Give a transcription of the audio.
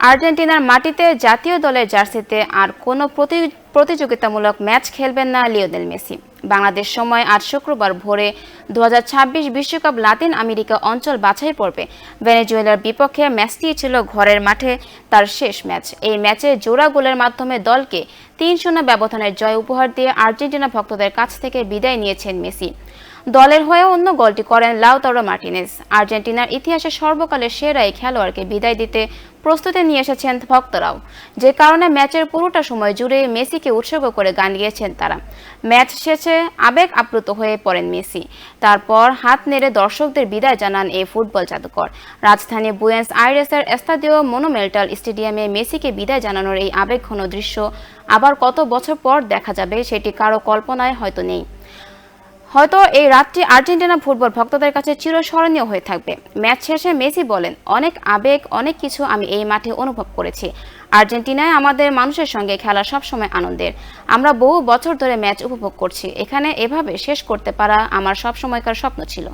আর্জেন্টিনার মাটিতে জাতীয় দলের জার্সিতে আর কোনো প্রতি- প্রতিযোগিতামূলক ম্যাচ খেলবেন না লিওনেল মেসি। বাংলাদেশ সময় আজ শুক্রবার ভোরে দু বিশ্বকাপ লাতিন আমেরিকা অঞ্চল বাছাই পর্বে ভেনেজুয়েলার বিপক্ষে ম্যাচটি ছিল ঘরের মাঠে তার শেষ ম্যাচ। এই ম্যাচে জোড়া গোলের মাধ্যমে দলকে তিন শূন্য ব্যবধানের জয় উপহার দিয়ে আর্জেন্টিনা ভক্তদের কাছ থেকে বিদায় নিয়েছেন মেসি। দলের হয়ে অন্য গোলটি করেন লাউতারো মার্টিনেজ। আর্জেন্টিনার ইতিহাসে সর্বকালের সেরা এই খেলোয়াড়কে বিদায় দিতে প্রস্তুতি নিয়ে এসেছেন ভক্তরাও। যে কারণে ম্যাচের পুরোটা সময় জুড়ে মেসিকে উৎসর্গ করে গান গিয়েছেন তারা। ম্যাচ শেষে আবেগ আপ্লুত হয়ে পড়েন মেসি। তারপর হাত নেড়ে দর্শকদের বিদায় জানান এই ফুটবল জাদুকর। রাজধানী বুয়েন্স আইরেসের এস্তাদিও মনোমেল্টাল স্টেডিয়ামে মেসিকে বিদায় জানানোর এই আবেগঘন দৃশ্য আবার কত বছর পর দেখা যাবে সেটি কারও কল্পনায় হয়তো নেই। হয়তো এই রাতটি আর্জেন্টিনা ফুটবল ভক্তদের কাছে চিরস্মরণীয় হয়ে থাকবে। ম্যাচ শেষে মেসি বলেন, অনেক আবেগ, অনেক কিছু আমি এই মাঠে অনুভব করেছি। আর্জেন্টিনায় আমাদের মানুষের সঙ্গে খেলা সবসময় আনন্দের। আমরা বহু বছর ধরে ম্যাচ উপভোগ করছি। এখানে এভাবে শেষ করতে পারা আমার সবসময়কার স্বপ্ন ছিল।